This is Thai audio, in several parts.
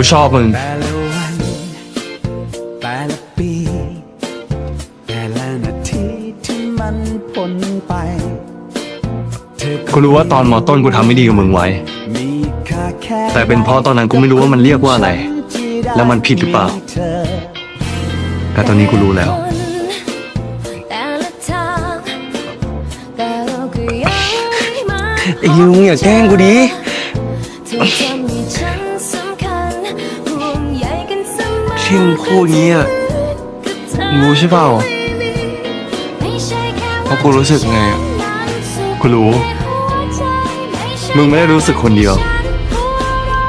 กูชอบมึง แต่ละวันแต่ละปี แต่ละนาทีที่มันพ้นไปเธอกูรู้ว่าตอนมอต้นกูทำไม่ดีกับมึงไว้ มีค่าแค่แต่เป็นเพราะตอนนั้นกูไม่รู้ว่ามันเรียกว่าอะไร แล้วมันผิดหรือเปล่าเธอแต่ตอนนี้กูรู้แล้ว แต่ละทางแต่เราก็ยังไม่มาไอ้ยูมึงอย่าแกล้งกูดิ เธอจะมีฉัน ที่มึงพูดงี้อะมึงรู้ใช่เปล่าค่เพราะกูรู้สึกไงอะกูรู้ มึงไม่ได้รู้สึกคนเดียว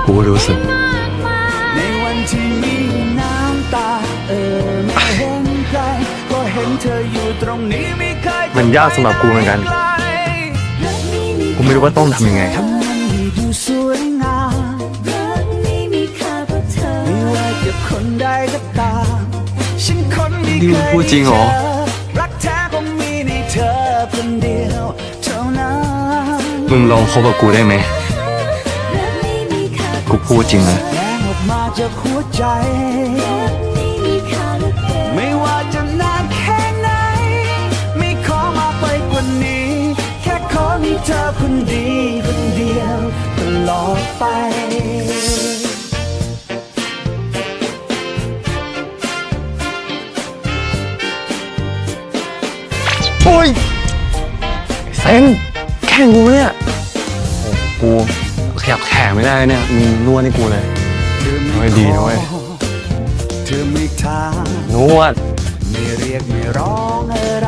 กูรู้สึก ในวันที่มีน้ำตาเออไม่เห็นใครก็เห็นเธออยู่ตรงนี้ไม่เคยมันยากสำหรับกูเหมือนกันกลกูไม่รู้ว่าต้องทำยังไง ใดก็ตามฉันคนนี้เคมึงยพูดจริงเหรอรักแท้ก็มีในเธอคนเดียวเท่านั้นมึงลองคบกับกูได้ไหมรักนี้มีค่ากูพูดจริงนะ โอ้ยเซนแข่งกูเนี่ยโอ้กูขยับแขนไม่ได้เนี่ยมึงนวดให้กูเลยเธอโอ้ไม่ยดีนะเว้ยขอเธอไม่ทางนวด ไม่เรียกไม่ร้องอะไร